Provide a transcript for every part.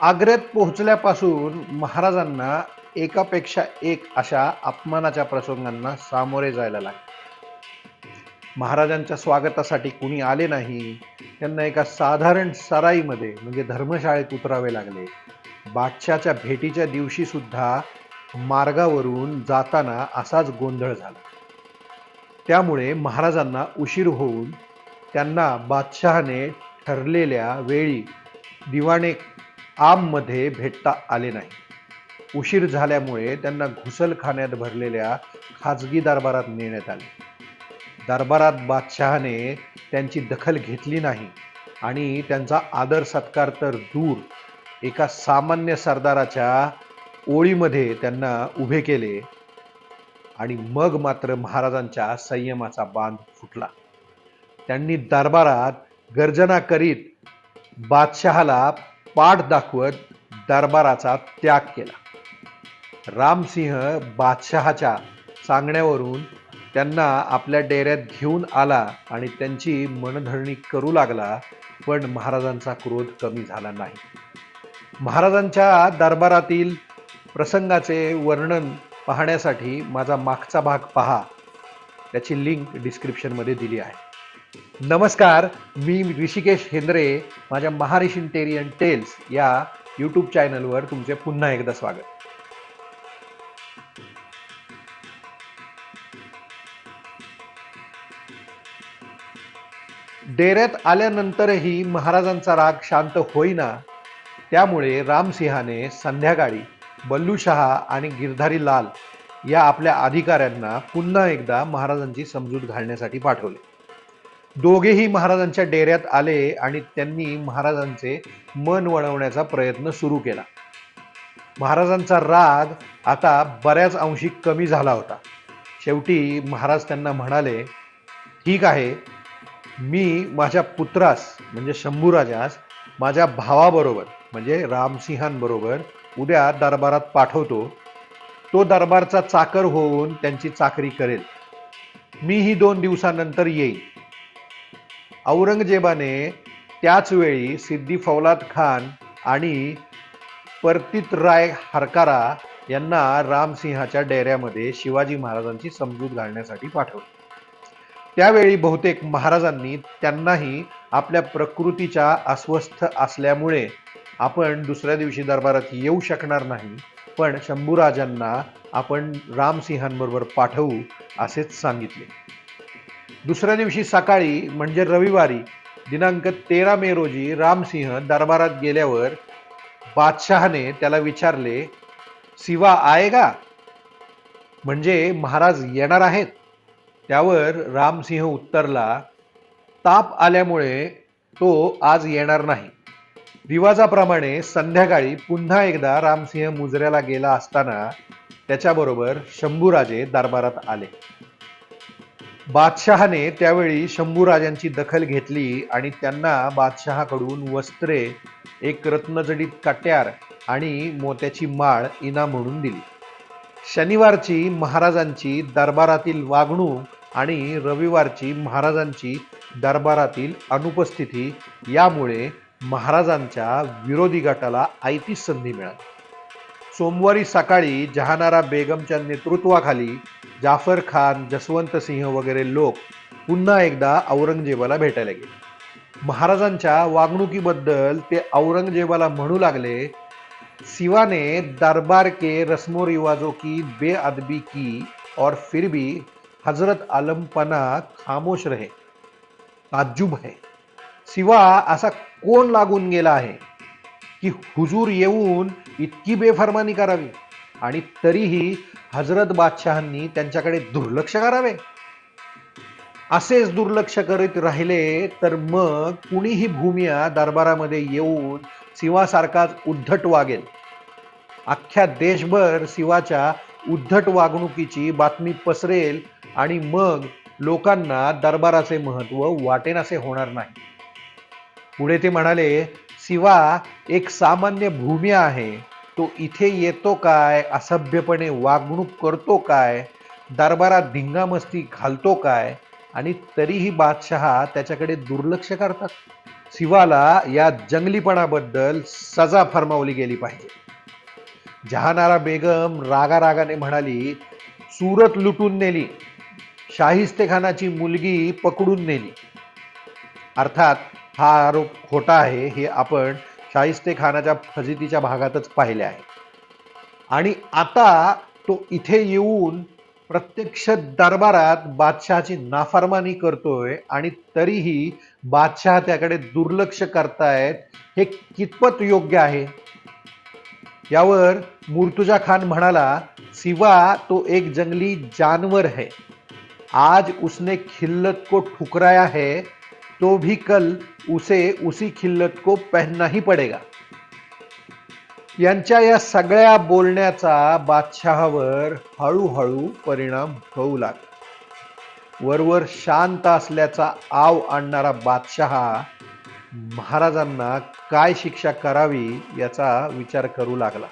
आग्र्यात पोहोचल्यापासून महाराजांना एकापेक्षा एक अशा अपमानाच्या प्रसंगांना सामोरे जायला लागले. महाराजांच्या स्वागतासाठी कुणी आले नाही. त्यांना एका साधारण सराईमध्ये म्हणजे धर्मशाळेत उतरावे लागले. बादशाच्या भेटीच्या दिवशी सुद्धा मार्गावरून जाताना असाच गोंधळ झाला. त्यामुळे महाराजांना उशीर होऊन त्यांना बादशहाने ठरलेल्या वेळी दिवाणे आममध्ये भेटता आले नाही. उशीर झाल्यामुळे त्यांना घुसलखान्यात भरलेल्या खाजगी दरबारात नेण्यात आले. दरबारात बादशहाने त्यांची दखल घेतली नाही आणि त्यांचा आदर सत्कार तर दूर एका सामान्य सरदाराच्या ओळीमध्ये त्यांना उभे केले आणि मग मात्र महाराजांच्या संयमाचा बांध फुटला. त्यांनी दरबारात गर्जना करीत बादशहाला पाठ दाखवत दरबाराचा त्याग केला. रामसिंह बादशहाच्या सांगण्यावरून त्यांना आपल्या डेऱ्यात घेऊन आला आणि त्यांची मनधरणी करू लागला पण महाराजांचा क्रोध कमी झाला नाही. महाराजांच्या दरबारातील प्रसंगाचे वर्णन पाहण्यासाठी माझा मागचा भाग पहा. त्याची लिंक डिस्क्रिप्शनमध्ये दिली आहे. नमस्कार मी ऋषिकेश हेंद्रे माझ्या महारिशिंटेरियन टेल्स या यूट्यूब चॅनलवर तुमचे पुन्हा एकदा स्वागत. डेऱ्यात आल्यानंतरही महाराजांचा राग शांत होईना त्यामुळे रामसिंहाने संध्याकाळी बल्लूशहा आणि गिरधारी लाल या आपल्या अधिकाऱ्यांना पुन्हा एकदा महाराजांची समजूत घालण्यासाठी पाठवले. दोघेही महाराजांच्या डेऱ्यात आले आणि त्यांनी महाराजांचे मन वळवण्याचा प्रयत्न सुरू केला. महाराजांचा राग आता बऱ्याच अंशी कमी झाला होता. शेवटी महाराज त्यांना म्हणाले ठीक आहे मी माझ्या पुत्रास म्हणजे शंभूराजास माझ्या भावाबरोबर म्हणजे रामसिंहांबरोबर उद्या दरबारात पाठवतो. तो दरबारचा चाकर होऊन त्यांची चाकरी करेल. मीही दोन दिवसानंतर येईल औरंगजेबाने त्याच वेळी सिद्दी फौलाद खान आणि परतीत राय हरकारा यांना रामसिंहाच्या डेऱ्यामध्ये शिवाजी महाराजांची समजूत घालण्यासाठी पाठवले. त्यावेळी बहुतेक महाराजांनी त्यांनाही आपल्या प्रकृतीच्या अस्वस्थ असल्यामुळे आपण दुसऱ्या दिवशी दरबारात येऊ शकणार नाही पण शंभूराजांना आपण रामसिंहांबरोबर पाठवू असेच सांगितले. दुसऱ्या दिवशी सकाळी म्हणजे रविवारी दिनांक तेरा मे रोजी रामसिंह दरबारात गेल्यावर बादशहाने त्याला विचारले शिवा आएगा म्हणजे महाराज येणार आहेत. त्यावर रामसिंह उत्तरला ताप आल्यामुळे तो आज येणार नाही. रिवाजाप्रमाणे संध्याकाळी पुन्हा एकदा रामसिंह मुजऱ्याला गेला असताना त्याच्याबरोबर शंभूराजे दरबारात आले. बादशहाने त्यावेळी शंभूराजांची दखल घेतली आणि त्यांना बादशहाकडून वस्त्रे एक रत्नजडीत कट्यार आणि मोत्याची माळ इनाम म्हणून दिली. शनिवारची महाराजांची दरबारातील वागणूक आणि रविवारची महाराजांची दरबारातील अनुपस्थिती यामुळे महाराजांच्या विरोधी गटाला आयतीच संधी मिळाली. सोमवारी सकाळी जहानारा बेगमच्या नेतृत्वाखाली जाफर खान जसवंत सिंह वगैरे लोक पुन्हा एकदा औरंगजेबाला भेटायला गेले. महाराजांच्या वागणुकीबद्दल ते औरंगजेबाला म्हणू लागले शिवाने दरबार के रस्मो रिवाजों की बेअदबी की और फिर भी हजरत आलमपना खामोश रहे ताज्जुब है। शिवा असा कोण लागून गेला आहे? की हुजूर येऊन इतकी बेफरमानी करावी. आणि तरीही हजरत बादशहांनी त्यांच्याकडे दुर्लक्ष करावे. असेच दुर्लक्ष करीत राहिले तर मग कुणीही भूमिया दरबारामध्ये येऊन शिवासारखाच उद्धट वागेल. अख्ख्या देशभर शिवाच्या उद्धट वागणुकीची बातमी पसरेल आणि मग लोकांना दरबाराचे महत्त्व वाटेनासे होणार नाही. पुढे ते म्हणाले शिवा एक सामान्य भूमी आहे. तो इथे येतो काय? असभ्यपणे वागणूक करतो काय? दरबारात धिंगामस्ती घालतो काय? आणि तरीही बादशहा त्याच्याकडे दुर्लक्ष करतात. शिवाला या जंगलीपणाबद्दल सजा फरमावली गेली पाहिजे. जहानारा बेगम रागारागाने म्हणाली सुरत लुटून नेली. शाहिस्तेखानाची मुलगी पकडून नेली. अर्थात हा आरोप खोटा आहे हे आपण शाहिस्ते खानाच्या फजितीच्या भागातच पाहिले आहे. आणि आता तो इथे येऊन प्रत्यक्ष दरबारात बादशहाची नाफरमानी करतोय आणि तरीही बादशहा त्याकडे दुर्लक्ष करतायत हे कितपत योग्य आहे? यावर मुर्तुजा खान म्हणाला सिवा तो एक जंगली जानवर है. आज उसने खिल्लत को ठुकराया है तो भी कल उसे उसी खिल्लत को पहनना ही पडेगा। यांच्या या सगळ्या बोलण्याचा बादशहावर हळूहळू परिणाम होऊ लागला. वरवर शांत असल्याचा आव आणणारा बादशहा महाराजांना काय शिक्षा करावी याचा विचार करू लागला.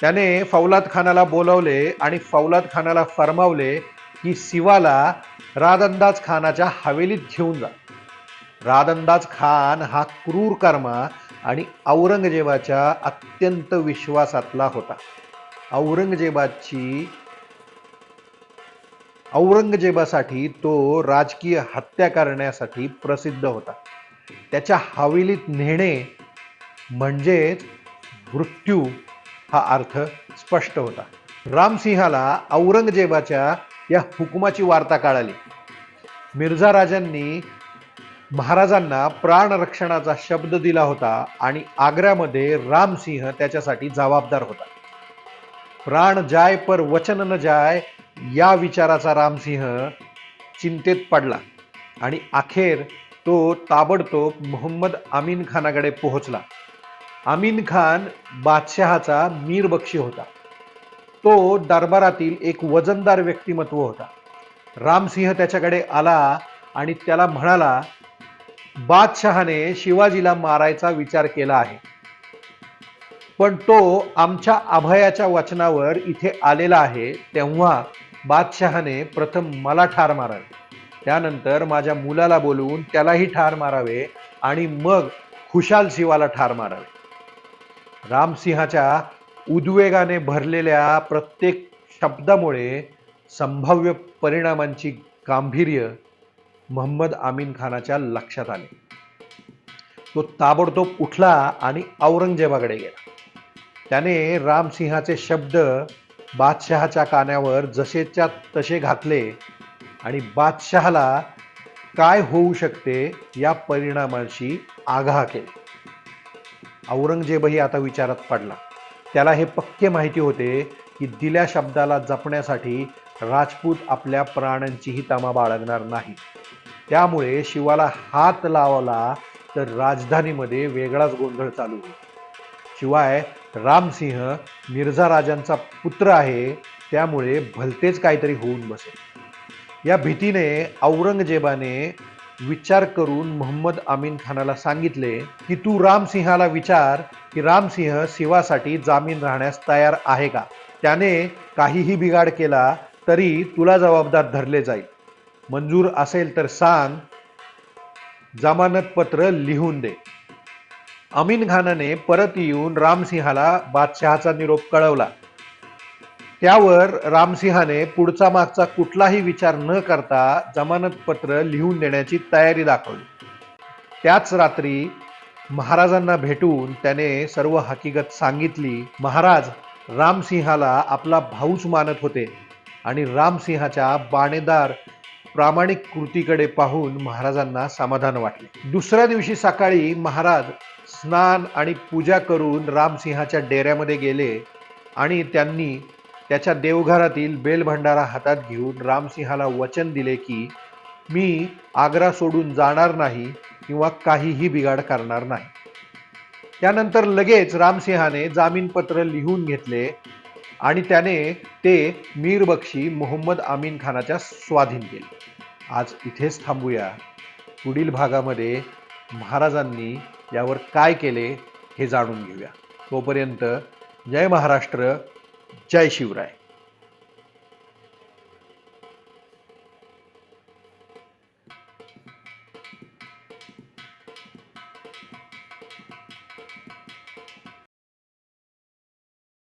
त्याने फौलाद खानाला बोलवले आणि फौलाद खानाला फरमावले की शिवाला रादंदाज खानाच्या हवेलीत घेऊन जा. रादंदाज खान हा क्रूर कर्मा आणि औरंगजेबाच्या अत्यंत विश्वासातला होता. औरंगजेबाची औरंगजेबासाठी तो राजकीय हत्या करण्यासाठी प्रसिद्ध होता. त्याच्या हवेलीत नेणे म्हणजेच मृत्यू हा अर्थ स्पष्ट होता. रामसिंहाला औरंगजेबाच्या या हुकुमाची वार्ता कळाली मिर्झा राजांनी महाराजांना प्राणरक्षणाचा शब्द दिला होता आणि आग्र्यामध्ये रामसिंह त्याच्यासाठी जबाबदार होता. प्राण जाय पर वचन न जाय या विचाराचा रामसिंह चिंतेत पडला आणि अखेर तो ताबडतोब मोहम्मद अमीन खानाकडे पोहोचला. अमीन खान बादशहाचा मीर बक्षी होता. तो दरबारातील एक वजनदार व्यक्तिमत्व होता. रामसिंह त्याच्याकडे आला आणि त्याला म्हणाला बादशहाने शिवाजीला मारायचा विचार केला आहे. पण तो आमच्या अभयाच्या वचनावर इथे आलेला आहे तेव्हा बादशहाने प्रथम मला ठार मारावे त्यानंतर माझ्या मुलाला बोलवून त्यालाही ठार मारावे आणि मग खुशाल शिवाला ठार मारावे. रामसिंहाच्या उद्वेगाने भरलेल्या प्रत्येक शब्दामुळे संभाव्य परिणामांची गांभीर्य मोहम्मद आमीन खानाच्या लक्षात आले. तो ताबडतोब उठला आणि औरंगजेबाकडे गेला. त्याने रामसिंहाचे शब्द बादशहाच्या कानावर जसेच्या तसे घातले आणि बादशहाला काय होऊ शकते या परिणामाशी आगाह केला. औरंगजेबही आता विचारात पडला. त्याला हे पक्के माहिती होते की दिल्या शब्दाला जपण्यासाठी राजपूत आपल्या प्राणांचीही तमा बाळगणार नाही. त्यामुळे शिवाला हात लावला तर राजधानीमध्ये वेगळाच गोंधळ चालू होईल. शिवाय रामसिंह मिर्झा राजांचा पुत्र आहे त्यामुळे भलतेच काहीतरी होऊन बसेल. या भीतीने औरंगजेबाने विचार करून मोहम्मद अमीन खानाला सांगितले की तू रामसिंहाला विचार की रामसिंह शिवासाठी जामीन राहण्यास तयार आहे का? त्याने काहीही बिघाड केला तरी तुला जबाबदार धरले जाईल. मंजूर असेल तर सांग जमानत पत्र लिहून दे. अमीन खानाने परत येऊन रामसिंहाला बादशहाचा निरोप कळवला. त्यावर रामसिंहाने पुढचा मागचा कुठलाही विचार न करता जमानत पत्र लिहून देण्याची तयारी दाखवली. त्याच रात्री महाराजांना भेटून त्याने सर्व हकीकत सांगितली. महाराज रामसिंहाला आपला भाऊच मानत होते आणि रामसिंहाच्या बाणेदार प्रामाणिक कृतीकडे पाहून महाराजांना समाधान वाटले. दुसऱ्या दिवशी सकाळी महाराज स्नान आणि पूजा करून रामसिंहाच्या डेऱ्यामध्ये गेले आणि त्यांनी त्याच्या देवघरातील बेलभंडारा हातात घेऊन रामसिंहाला वचन दिले की मी आग्रा सोडून जाणार नाही किंवा काहीही बिघाड करणार नाही. त्यानंतर लगेच रामसिंहाने जामीनपत्र लिहून घेतले आणि त्याने ते मीर बक्षी मोहम्मद आमीन खानाच्या स्वाधीन केले. आज इथेच थांबूया. पुढील भागामध्ये महाराजांनी यावर काय केले हे जाणून घेऊया. तोपर्यंत जय महाराष्ट्र. जय शिवराय